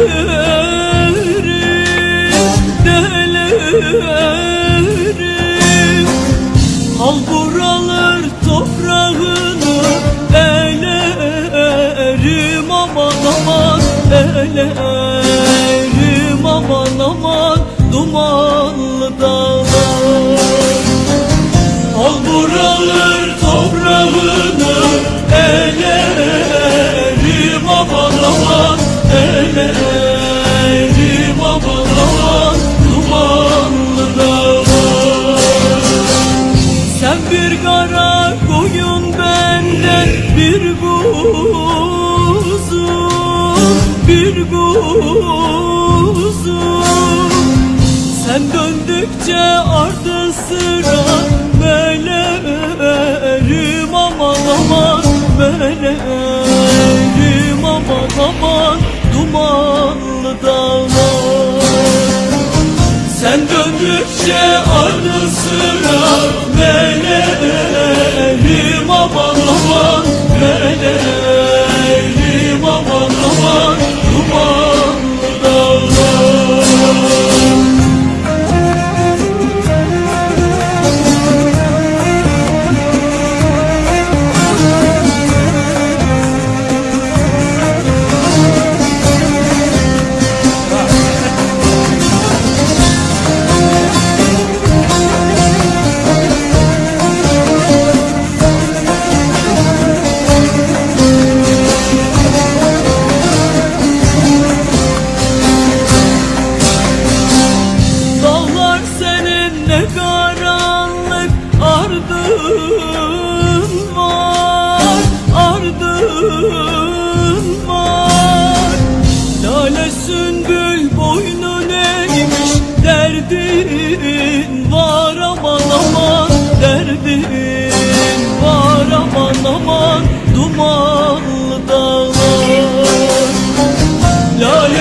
Delerim, delerim Al buralar toprağını Elerim aman aman Elerim aman aman Dumanlı Al buralar toprağını Elerim aman aman bir kuzum bir kuzum Sen döndükçe ardı sıra Melerim aman aman Melerim aman aman Dumanlı dağlar. Sen döndükçe ardı sıra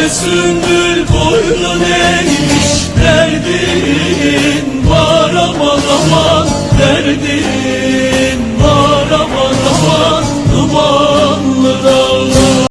Dumanlı dağlar Lale sümbül